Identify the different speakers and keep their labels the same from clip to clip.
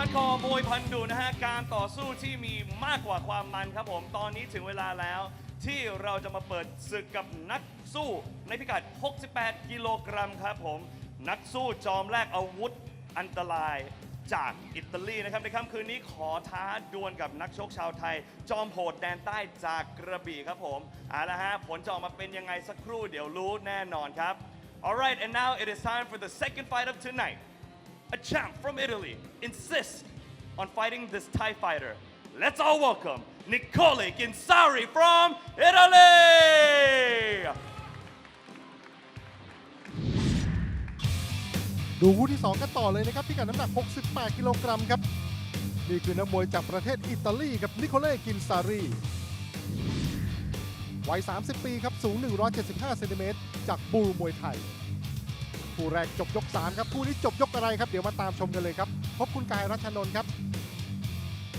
Speaker 1: ฮาร์ดคอร์มวยพันดุนะฮะ การต่อสู้ที่มีมากกว่าความมันครับผม ตอนนี้ถึงเวลาแล้ว ที่เราจะมาเปิดศึกกับนักสู้ในพิกัด 68 กิโลกรัมครับผม นักสู้จอมแลกอาวุธอันตรายจากอิตาลีนะครับ ในค่ำคืนนี้ขอท้าดวลกับนักชกชาวไทย จอมโหดแดนใต้จากกระบี่ครับผมเอาละฮะ ผลจะออกมาเป็นยังไงสักครู่เดี๋ยวรู้แน่นอนครับ Alright and now it is time for the second fight of tonight a champ from Italy, insists on fighting this Thai fighter. Let's all welcome Nicole Ginsari from Italy!
Speaker 2: ดูคู่ที่ 2 กันต่อเลยนะครับพิกัดน้ำหนัก 68 กิโลกรัมครับ นี่คือนักมวยจากประเทศอิตาลีกับนิโคเล่กินซารีวัย 30 ปีครับ สูง 175 เซนติเมตรจากบูมวยไทย คู่แรกจบยก 3 ครับ คู่นี้จบยกอะไรครับ เดี๋ยวมาตามชมกันเลยครับ พบคุณกายรัชนนท์ครับ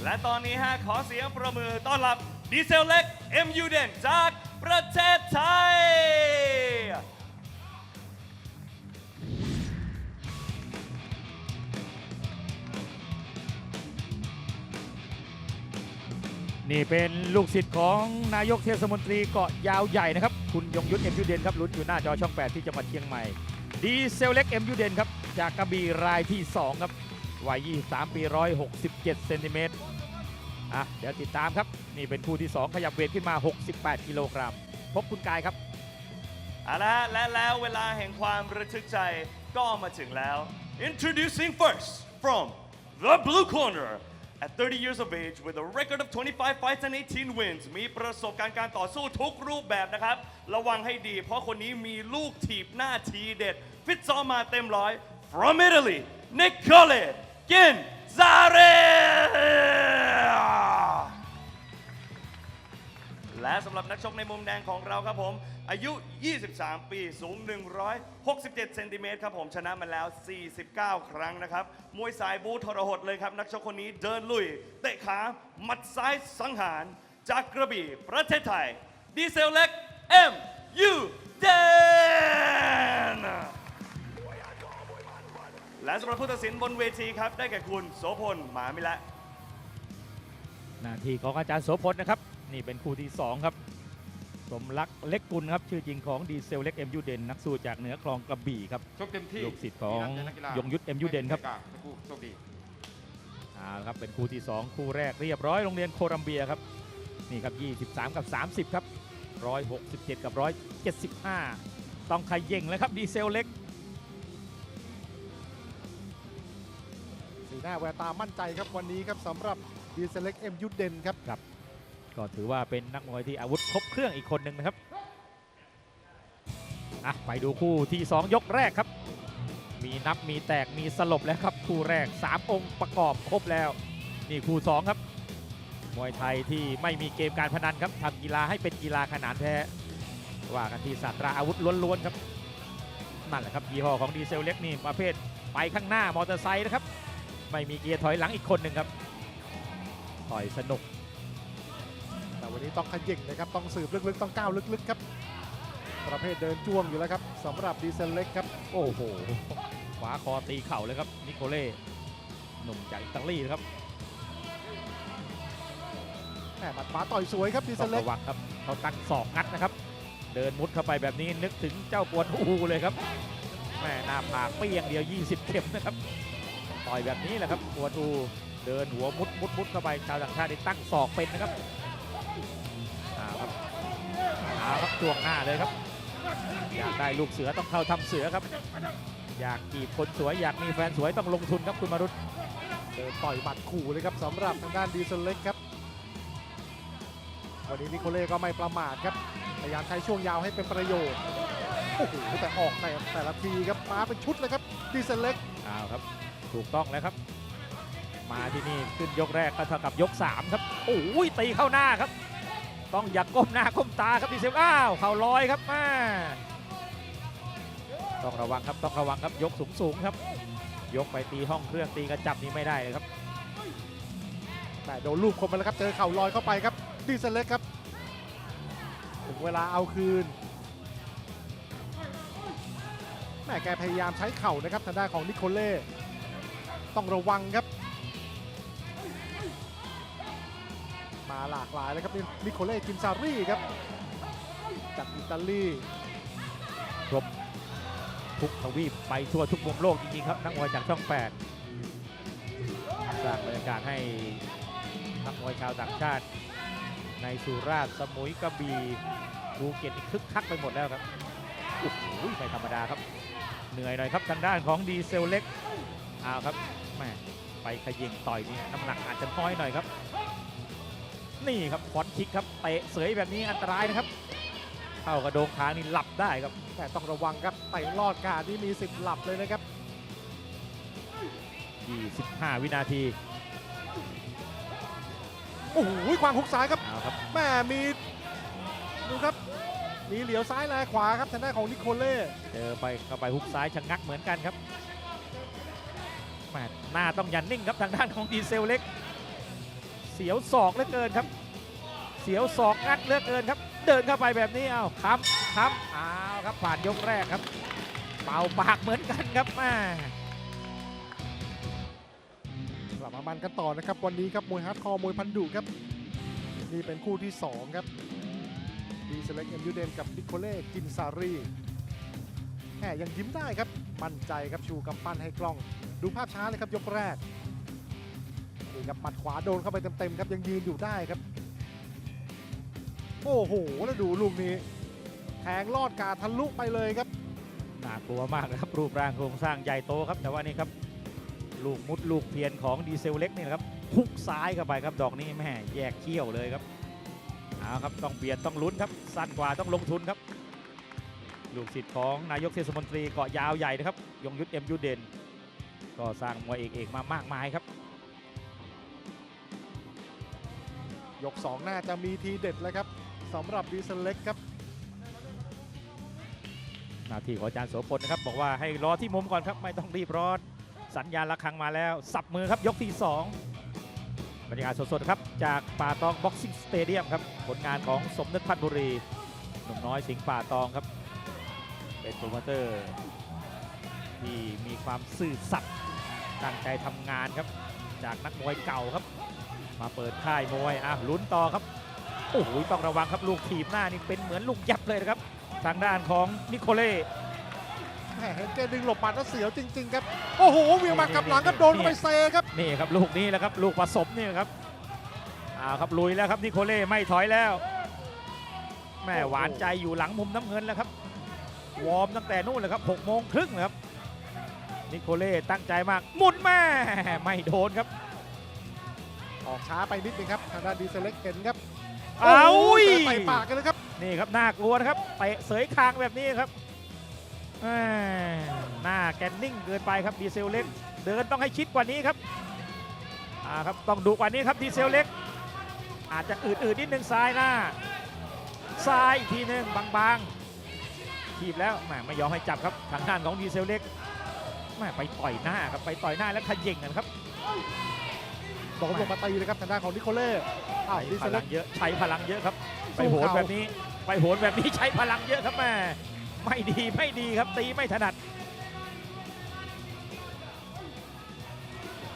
Speaker 1: และตอนนี้ฮะขอเสียงประมือต้อนรับดีเซลเล็ก MU เดนจากประเทศไทย
Speaker 3: นี่เป็นลูกศิษย์ของนายกเทศมนตรีเกาะยาวใหญ่นะครับ คุณยงยุทธเอ็มยูเดนครับลุ้นอยู่หน้าจอช่อง 8 ที่จังหวัดเชียงใหม่ ดีเซลเล็กเอ็มยูเดนครับ จากกระบี่รายที่ 2 ครับวัย 23 ปี 167 เซนติเมตรอะเดี๋ยวติดตามครับ นี่เป็นคู่ที่ 2 ขยับเวทขึ้นมา 68 กิโลกรัม พบคุณกายครับ
Speaker 1: เอาละฮะและแล้วเวลาแห่งความระทึกใจก็มาถึงแล้ว Introducing first from the blue corner at 30 years of age with a record of 25 fights and 18 wins มีประสบการณ์การต่อสู้ทุกรูปแบบนะครับ ระวังให้ดีเพราะคนนี้มีลูกถีบหน้าทีเด็ด ฟิตซ้อมมาเต็มร้อย from Italy Nicole Ginzare และสำหรับนักชกในมุมแดงของเราครับผม อายุ 23 ปี สูง 167 เซนติเมตรครับผมชนะมาแล้ว 49 ครั้งนะครับ มวยสายบูทรหดเลยครับ นักชกคนนี้เดินลุย เตะขาหมัดซ้ายสังหาร จากกระบี่ประเทศไทย ดีเซลเล็ก M U D N และสำหรับผู้ตัดสินบนเวทีครับ ได้แก่คุณโสพลหมามิละ
Speaker 3: หน้าที่ของอาจารย์โสพลนะครับ นี่เป็นคู่ที่ 2 ครับ สมรักเล็กกุลครับ ชื่อจริงของดีเซลเล็กเอ็มยูเดนนักสู้จากเหนือคลองกระบี่ครับ
Speaker 4: ชกเต็มที่
Speaker 3: ลูกศิษย์ของ
Speaker 4: มีนักกีฬาย
Speaker 3: งยุทธ MU เด่นครับ
Speaker 4: ไม่มีผู้โชคดี
Speaker 3: อ่าครับเป็นคู่ที่ 2 คู่แรกเรียบร้อยโรงเรียนโคลัมเบียครับนี่ครับ 23 กับ 30 ครับ 167 กับ 175 ต้องขย่งเลยครับดีเซลเล็ก
Speaker 2: หน้าแววตามั่นใจครับวันนี้ครับสำหรับดีเซเล็กเอ็มยูเดนครับ
Speaker 3: ก็ถือว่าเป็นนักมวยที่อาวุธครบเครื่องอีกคนหนึ่งนะครับอะไปดูคู่ที่ 2 ยกแรกครับ มีนับมีแตกมีสลบแล้วครับ คู่แรก 3 องค์ประกอบครบแล้ว นี่คู่ 2 ครับ มวยไทยที่ไม่มีเกมการพนันครับทำกีฬาให้เป็นกีฬาขนาดแท้ว่ากันที่ศาสตราอาวุธล้วนๆครับนั่นแหละครับยี่ห้อของดีเซลเล็กนี่ประเภทไปข้างหน้ามอเตอร์ไซค์นะครับ ไม่มีเกียร์ถอยหลังอีกคนหนึ่งครับ ต่อยสนุก
Speaker 2: แต่วันนี้ต้องขย่งนะครับ ต้องสืบลึกๆ ต้องก้าวลึกๆครับ ประเภทเดินจ้วงอยู่แล้วครับสำหรับดีเซลเล็กครับ
Speaker 3: โอ้โหขวาคอตีเข่าเลยครับ นิโคเล่หนุ่มจากอิตาลีนะครับ
Speaker 2: แหมหมัดขวาต่อยสวยครับดีเซ
Speaker 3: ต้อ
Speaker 2: ล
Speaker 3: ง
Speaker 2: เล็ก
Speaker 3: ระวังครับเขาตั้งศอกงัดนะครับ เดินมุดเข้าไปแบบนี้นึกถึงเจ้ากวนอูเลยครับแม่หน้าผากเปี้ยงเดียว 20 เข็มนะครับ ต่อยแบบนี้แหละครับกวนอูเดินหัวมุดมุดมุดเข้าไปชาวต่างชาติได้ตั้งศอกเป็นนะครับเอาครับเอาครับช่วงหน้าเลยครับ อยากได้ลูกเสือต้องเข้าทำเสือครับ อยากจีบคนสวยอยากมีแฟนสวยต้องลงทุนครับคุณมารุต
Speaker 2: เดินต่อยหมัดขู่เลยครับสำหรับทางด้านดีเซลเล็กครับ วันนี้นิโคเล่ก็ไม่ประมาทครับพยายามใช้ช่วงยาวให้เป็นประโยชน์โอ้โหแต่ออกแต่แต่ละทีครับมาเป็นชุดเลยครับดีเซลเล็ก
Speaker 3: เอาครับ ถูกต้องแล้วครับ มาที่นี่ขึ้นยกแรกก็เท่ากับยก 3 ครับโอ้ยตีเข้าหน้าครับ ต้องอย่ากก้มหน้าก้มตาครับดีเซลอ้าวเข่าลอยครับมาต้องระวังครับต้องระวังครับยกสูงสูงครับ ยกไปตีห้องเครื่องตีกระจับนี่ไม่ได้เลยครับ
Speaker 2: แต่โดนลูกคมไปแล้วครับเจอเข่าลอยเข้าไปครับดีเซลเล็กครับถึงเวลาเอาคืนแม่แกพยายามใช้เข่านะครับทางด้านของนิโคเล่ ต้องระวังครับ มาหลากหลายเลยครับนี่นิโคเล่กินซารีครับ จากอิตาลีครบ
Speaker 3: ทุกทวีปไปทั่วทุกมุมโลกจริงๆครับ นักมวยจากช่อง 8 สร้างบรรยากาศให้นักมวยชาวต่างชาติ ในสุราษฎร์สมุยกระบี่ภูเก็ตนี่คึกคักไปหมดแล้วครับโอ้โหไม่ธรรมดาครับ เหนื่อยหน่อยครับทางด้านของดีเซลเล็กเอาครับ ม่ไปขยิงต่อยนี่น้ำหนักอาจจะน้อยหน่อยครับ นี่ครับฟอนคิกครับเตะเสยแบบนี้อันตรายนะครับ เข้ากระโดงคางนี่หลับได้ครับ
Speaker 2: แต่ต้องระวังครับเตะลอดการที่มีสิทธิ์หลับเลยนะครับ
Speaker 3: 25 วินาที
Speaker 2: โอ้โหควางหุกซ้ายครับ
Speaker 3: เอาครับ
Speaker 2: แม่มีดูครับมีเหลียวซ้ายแลขวาครับทางด้านของนิโคเล่
Speaker 3: เจอไปเข้าไปฮุกซ้ายชะงักเหมือนกันครับ แหม่หน้าต้องอยันนิ่งครับทางด้านของดีเซลเล็ก เสียวศอกเหลือเกินครับ เสียวศอกงัดเหลือเกินครับ เดินเข้าไปแบบนี้เอาค้ำค้ำเอาครับผ่านยกแรกครับเป่าปากเหมือนกันครับแม่
Speaker 2: กลับมามันกันต่อนะครับ วันนี้ครับมวยฮาร์ดคอร์มวยพันดุครับนี่เป็นคู่ที่ 2 ครับดีเซเล็กเอ็มยูเดนกับนิโคเล่กินซารีแหมยังยิ้มได้ครับ มั่นใจครับชูกำปั้นให้กล้อง ดูภาพช้าเลยครับยกแรกนี่ครับหมัดขวาโดนเข้าไปเต็มๆครับยังยืนอยู่ได้ครับ โอ้โหแล้วดูลูกนี้แทงลอดกาดทะลุไปเลยครับ
Speaker 3: น่ากลัวมากนะครับรูปร่างโครงสร้างใหญ่โตครับ แต่ว่านี่ครับลูกมุดลูกเพียนของดีเซลเล็กนี่นะครับฮุกซ้ายเข้าไปครับดอกนี้แม่แยกเขี้ยวเลยครับเอาครับต้องเปลี่ยนต้องลุ้นครับสั้นกว่าต้องลงทุนครับ ลูกศิษย์ของนายกเทศมนตรีเกาะยาวใหญ่นะครับยงยุทธเอ็มยุเด่น ก็สร้างมวยเอกเอกมามากมายครับ
Speaker 2: ยก2น่าจะมีทีเด็ดแล้วครับสำหรับดีเซเล็กครับ
Speaker 3: หน้าที่ของอาจารย์โสพลนะครับ บอกว่าให้รอที่มุมก่อนครับ ไม่ต้องรีบร้อน สัญญาณระฆังมาแล้ว สับมือครับยกที่ 2 บรรยากาศสดๆครับ จากป่าตองบ็อกซิ่งสเตเดียมครับ ผลงานของสมนึกพัฒน์บุรีหนุ่มน้อยสิงห์ป่าตองครับ เป็นโปรโมเตอร์ที่มีความซื่อสัตย์ ตั้งใจทำงานครับ จากนักมวยเก่าครับ มาเปิดค่ายมวยอะลุ้นต่อครับโอ้โหต้องระวังครับลูกถีบหน้านี่เป็นเหมือนลูกยับเลยนะครับ ทางด้านของนิโคเล่
Speaker 2: แหมเห็นแกดึงหลบหมัดแล้วเสียวจริง ๆ ครับ โอ้โหเวียงมากลับหลังครับโดนเข้าไปเซครับ
Speaker 3: นี่ครับลูกนี้แหละครับลูกผสมนี่นะครับเอาครับลุยแล้วครับนิโคเล่ไม่ถอยแล้วแม่หวานใจอยู่หลังมุมน้ำเงินแล้วครับ วอร์มตั้งแต่นู่นเลยครับ6โมงครึ่งนะครับ นิโคเล่ตั้งใจมากหมุนแม่ไม่โดนครับ
Speaker 2: ออกช้าไปนิดนึงครับทางด้านดีเซเล็กเห็นครับ
Speaker 3: เอา
Speaker 2: โอ้
Speaker 3: ย
Speaker 2: ไปปากกันเลยครับ
Speaker 3: นี่ครับน่ากลัวนะครับเตะเสยคางแบบนี้ครับหน้าแกนนิ่งเกินไปครับดีเซลเล็ก เดินต้องให้ชิดกว่านี้ครับอ่าครับต้องดุกว่านี้ครับดีเซลเล็ก อาจจะอืดๆนิดนึงซ้ายหน้าซ้ายอีกทีหนึงบางๆทีบแล้วแหมไม่ยอมให้จับครับทางด้านของดีเซลเล็ก มไปต่อยหน้าครับไปต่อยหน้าแล้วขย่งกันครับ
Speaker 2: โดนลงมาตีเลยครับทางด้านของนิโคเล่อ้าวดี
Speaker 3: ใช้
Speaker 2: เซ
Speaker 3: พ
Speaker 2: เล็
Speaker 3: ลั
Speaker 2: ก
Speaker 3: งเยอะใช้พลังเยอะครับ ไป
Speaker 2: สู้
Speaker 3: โหน
Speaker 2: เขา
Speaker 3: แบบนี้ ไปโหนแบบนี้ใช้พลังเยอะครับแม่ไม่ดีไม่ดีครับตีไม่ถนัด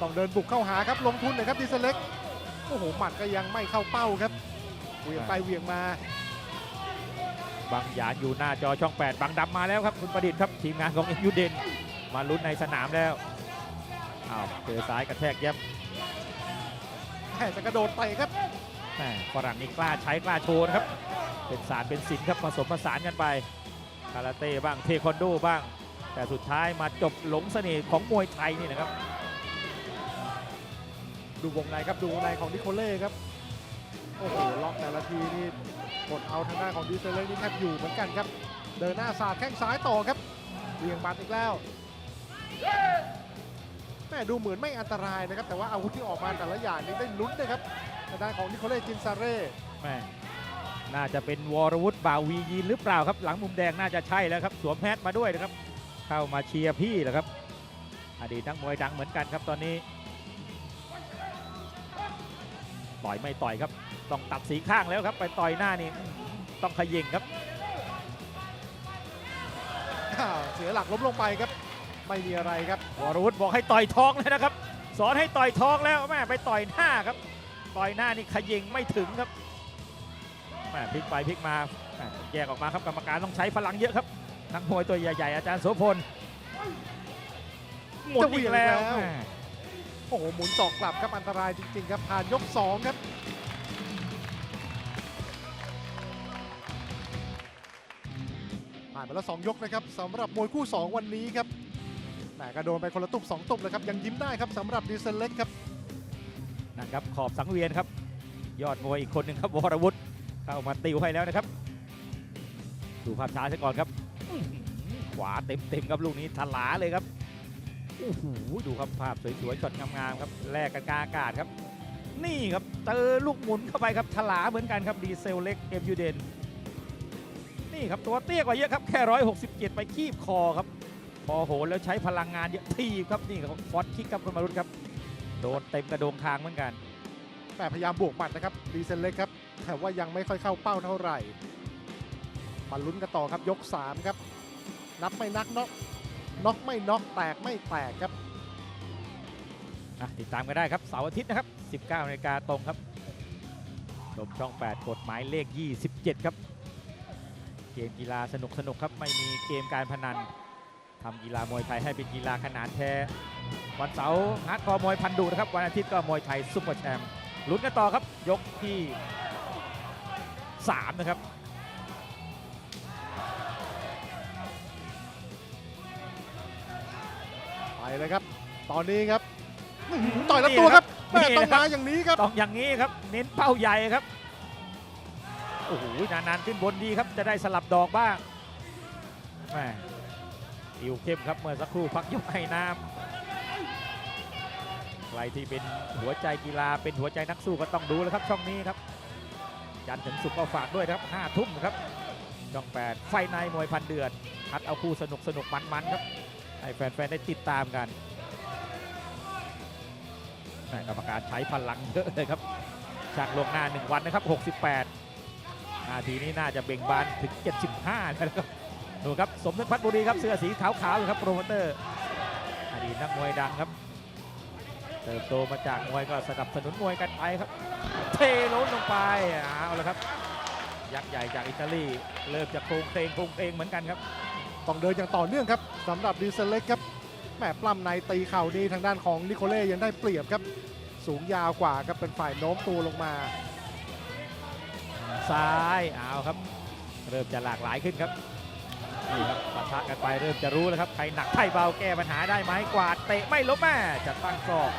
Speaker 2: ต้องเดินบุกเข้าหาครับลงทุนหน่อยครับดีเซเล็กโอ้โหหมัดก็ยังไม่เข้าเป้าครับเหวียงไปเหวียงมา
Speaker 3: บางหยานอยู่หน้าจอช่อง 8บางดำมาแล้วครับคุณประดิษฐ์ครับทีมงานของเอ็ยูเดน มาลุ้นในสนามแล้วอ้าวเจอซ้ายกระแทกแย้ม
Speaker 2: แหมจะกระโดดเตะครับ
Speaker 3: แหม่ฝรั่งนี่กล้าใช้กล้าโชว์นะครับ เป็นศาสตร์เป็นศิลป์ครับผสมผสานกันไปคาราเต้บ้างเทควันโดบ้าง แต่สุดท้ายมาจบหลงเสน่ห์ของมวยไทยนี่นะครับ
Speaker 2: ดูวงในครับดูวงในของนิโคเล่ครับโอ้โหล็อกแต่ละทีนี่กดเอาทางด้านของดีเซเล็กนี่แทบอยู่เหมือนกันครับ เดินหน้าสาดแข้งซ้ายต่อครับเหวียงบัดอีกแล้ว แม่ดูเหมือนไม่อันตรายนะครับ แต่ว่าอาวุธที่ออกมาแต่ละอย่างนี่ได้ลุ้นนะครับทางด้านของนิโคเล่จินซาเร่
Speaker 3: แม่น่าจะเป็นวรวุฒิบ่าววียีนหรือเปล่าครับ หลังมุมแดงน่าจะใช่แล้วครับ สวมแมสมาด้วยนะครับ เข้ามาเชียร์พี่แหละครับ อดีตนักมวยดังเหมือนกันครับตอนนี้ ต่อยไม่ต่อยครับ ต้องตัดสีข้างแล้วครับ ไปต่อยหน้านี่ต้องขยิงครับ
Speaker 2: อ้าวเสียหลักล้มลงไปครับ ไม่มีอะไรครับ
Speaker 3: วรวุฒิบอกให้ต่อยท้องเลยนะครับ สอนให้ต่อยท้องแล้วแม่ไปต่อยหน้าครับ ต่อยหน้านี่ขยิงไม่ถึงครับแม่พลิกไปพลิกมาแม่แยกออกมาครับกรรมการต้องใช้พลังเยอะครับนักมวยตัวใหญ่ๆอาจารย์โสพลหมด
Speaker 2: จะเหวี่
Speaker 3: อี
Speaker 2: ย
Speaker 3: ก
Speaker 2: ง
Speaker 3: แล้ว
Speaker 2: แล้ว
Speaker 3: แม่
Speaker 2: โอ้โหหมุนศอกกลับครับอันตรายจริง ๆ ครับผ่านยก 2 ครับผ่านไปแล้ว 2 ยกนะครับสำหรับมวยคู่ 2 วันนี้ครับ แหมกระโดนไปคนละตุบ2ตุบเลยครับ ยังยิ้มได้ครับสำหรับดีเซลเล็กครับ
Speaker 3: นะครับขอบสังเวียนครับ ยอดมวยอีกคนหนึ่งครับวรวุฒิเข้ามาติวให้แล้วนะครับ ดูภาพช้าซะก่อนครับ ขวาเต็มๆครับลูกนี้ทลาเลยครับโอ้โหดูครับภาพสวยๆช็อตงามๆครับแลกกันกาอากาศครับ นี่ครับเจอลูกหมุนเข้าไปครับทลาเหมือนกันครับดีเซลเล็กเอ็มยูเดนนี่ครับตัวเตี้ยกว่าเยอะครับแค่ร้อยหกสิบเจ็ดไปคีบคอครับ พอโหนแล้วใช้พลังงานเยอะทีบครับนี่ครับฟอสคิกครับคุณมารุตครับ โดนเต็มกระโดงคางเหมือนกัน
Speaker 2: แต่พยายามบวกหมัดนะครับดีเซลเล็กครับ แต่ว่ายังไม่ค่อยเข้าเป้าเท่าไหร่ มาลุ้นกันต่อครับยก 3 ครับ นับไม่นักน็อกน็อกไม่น็อกแตกไม่แตกครับ
Speaker 3: อะติดตามกันได้ครับเสาร์อาทิตย์นะครับ 19นาฬิกาตรงครับชมช่อง 8 กฎหมายเลข 27 ครับ เกมกีฬาสนุกสนุกๆครับ ไม่มีเกมการพนัน ทำกีฬามวยไทยให้เป็นกีฬาขนานแท้ วันเสาร์ฮาร์ดคอร์มวยพันดุนะครับ วันอาทิตย์ก็มวยไทยซุปเปอร์แชมป์ลุ้นกันต่อครับยกที่ 3 นะครับ
Speaker 2: ไปเลยครับ ตอนนี้ครับอื้อหือต่อยลำตัวครับแม่
Speaker 3: นี่
Speaker 2: ต้อง
Speaker 3: นะครับ
Speaker 2: มาอย่างนี้ครับ
Speaker 3: ต้องอย่างนี้ครับ เน้นเป้าใหญ่ครับ โอ้โหนานๆขึ้นบนดีครับ จะได้สลับดอกบ้างแม่ ติวเข้มครับเมื่อสักครู่พักยกให้น้ำใครที่เป็นหัวใจกีฬาเป็นหัวใจนักสู้ก็ต้องดูแล้วครับช่องนี้ครับ จันถึงสุกก็ฝากด้วยครับ5ทุ่มครับช่อง8ไฟในมวยพันเดือดคัดเอาคู่สนุกสนุกมันๆครับให้แฟนๆได้ติดตามกันกรรมการใช้พลังเยอะเลยครับจากลวงหน้า 1 วันนะครับ 68 นาทีนี้น่าจะเบ่งบานถึง 75นะครับ ดูครับสมนึกพัฒน์บุรีครับเสื้อสีขาวๆเลยครับโปรโมเตอร์อดีตนักมวยดังครับเติบโตมาจากมวยก็สนับสนุนมวยกันไปครับ เทล้นลงไปเอาละครับ ยักษ์ใหญ่จากอิตาลีเริ่มจะโครงเพลงโครงเพลงเหมือนกันครับ
Speaker 2: ต้องเดินอย่างต่อเนื่องครับสำหรับดีเซลเล็กครับแหมปล้ำในตีเข่านี้ทางด้านของนิโคเล่ยังได้เปรียบครับ สูงยาวกว่าครับเป็นฝ่ายโน้มตัวลงมา
Speaker 3: ซ้ายเอาครับ เริ่มจะหลากหลายขึ้นครับ นี่ครับปะทะกันไปเริ่มจะรู้แล้วครับใครหนักใครเบาแก้ปัญหาได้ไหมกวาดเตะไม่ลบแม่จะตั้งศอก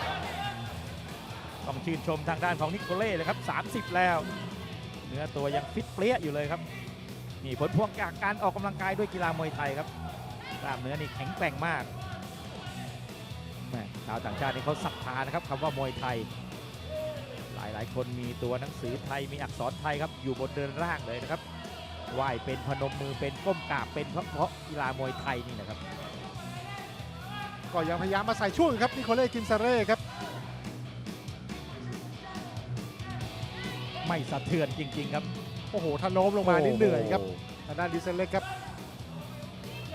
Speaker 3: ต้องชื่นชมทางด้านของนิโคเล่เลยครับ 30 แล้ว เนื้อตัวยังฟิตเปรี้ยอยู่เลยครับนี่ผลพวงจากการออกกำลังกายด้วยกีฬามวยไทยครับกล้ามเนื้อนี่แข็งแกร่งมากแม่ชาวต่างชาตินี่เขาศรัทธานะครับคำว่ามวยไทย หลายหลายๆคนมีตัวหนังสือไทยมีอักษรไทยครับอยู่บนเดินร่างเลยนะครับ ไหวเป็นพนมมือเป็นก้มกราบเป็นเพราะเพราะกีฬามวยไทยนี่นะครับ
Speaker 2: ก็ยังพยายามมาใส่ช่วงครับนิโคเล่กินซาเร่ครับ
Speaker 3: ไม่สะเทือนจริง ๆ ครับ
Speaker 2: โอ้โหถ้าโน้มลงมานี่เหนื่อยครับ
Speaker 3: โโทา
Speaker 2: งด้านดีเซลเล็กครับ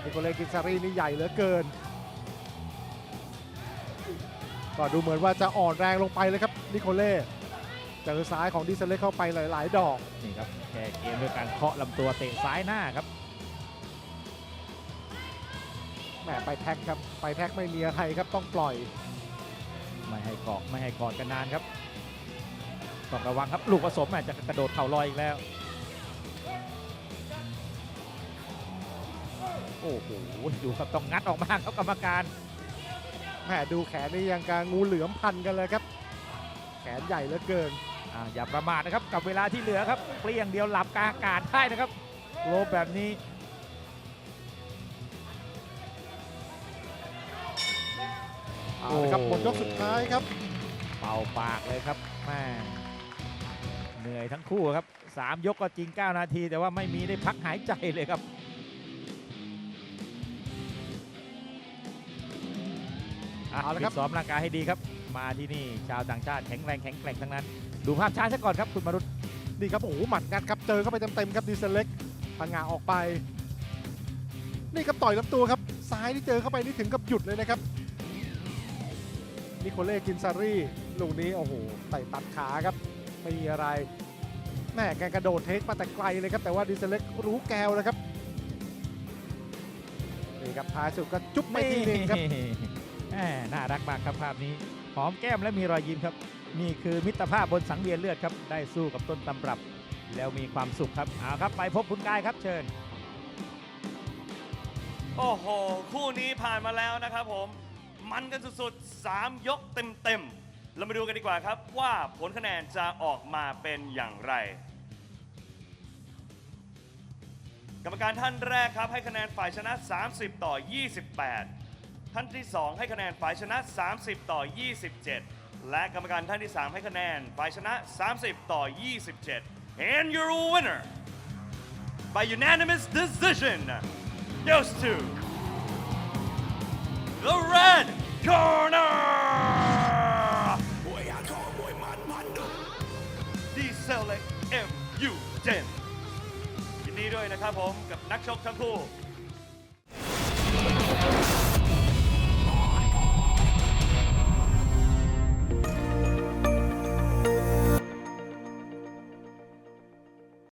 Speaker 2: นิโคเล่กินซารีนี่ใหญ่เหลือเกิน ก็ดูเหมือนว่าจะอ่อนแรงลงไปเลยครับนิโคเล่ เจอซ้ายของดีเซลเล็กเข้าไปหลาย ๆ ดอก
Speaker 3: นี่ครับแก้เกมด้วยการเคาะลำตัวเตะซ้ายหน้าครับ
Speaker 2: แหมไปแท็กครับ ไปแท็กไม่มีอะไรครับต้องปล่อย
Speaker 3: ไม่ให้เกาะไม่ให้กอดกันนานครับต้องระวังครับลูกผสมอาจจะกระโดดเข่าลอยอีกแล้ว โอ้โหดูครับต้องงัดออกมาครับกรรมการ
Speaker 2: แหมดูแขนนี่ยังกางูเหลือมพันกันเลยครับ แขนใหญ่เหลือเกิน
Speaker 3: อ่าอย่าประมาทนะครับกับเวลาที่เหลือครับเปลี่ยงเดียวหลับกลางอากาศได้นะครับโลบแบบนี้
Speaker 2: เอาละครับหมดยกสุดท้ายครับ
Speaker 3: เป่าปากเลยครับแม่เหนื่อยทั้งคู่ครับสามยกก็จริง 9 นาที แต่ว่าไม่มีได้พักหายใจเลยครับ
Speaker 2: เอาละครับ
Speaker 3: ฟิตซ้อมร่างกายให้ดีครับ มาที่นี่ชาวต่างชาติแข็งแรงแข็งแกร่งทั้งนั้น ดูภาพช้าซะก่อนครับคุณมารุต
Speaker 2: นี่ครับโอ้โหหมัดงัดครับเจอเข้าไปเต็มๆครับดีเซลเล็กพังงาออกไป นี่ครับต่อยลำตัวครับซ้ายที่เจอเข้าไปนี่ถึงกับหยุดเลยนะครับนิโคเล่กินซารีลูกนี้โอ้โหใส่ตัดขาครับไม่มีอะไรแม่แกกระโดดเทคมาแต่ไกลเลยครับแต่ว่าดีเซลเล็กรู้แกวเลยครับนี่ครับท้ายสุดก็จุ๊บไปทีหนึงครับ
Speaker 3: แหมน่ารักมากครับภาพนี้หอมแก้มและมีรอยยิ้มครับ นี่คือมิตรภาพบนสังเวียนเลือดครับ ได้สู้กับต้นตำรับ แล้วมีความสุขครับเอาครับ ไปพบคุณกายครับเชิญ
Speaker 1: โอ้โห คู่นี้ผ่านมาแล้วนะครับผม มันกันสุดๆ 3 ยกเต็มๆ เรามาดูกันดีกว่าครับว่าผลคะแนนจะออกมาเป็นอย่างไร กรรมการท่านแรกครับ ให้คะแนนฝ่ายชนะ 30 ต่อ 28 ท่านที่ 2 ให้คะแนนฝ่ายชนะ 30 ต่อ 27 และกรรมการท่านที่ 3 ให้คะแนนฝ่ายชนะ 30 ต่อ 27 and your winner by unanimous decision goes to the red corner ดีเซลเล็ก MU10 ยินดีด้วยนะครับผม กับนักชกทั้งคู่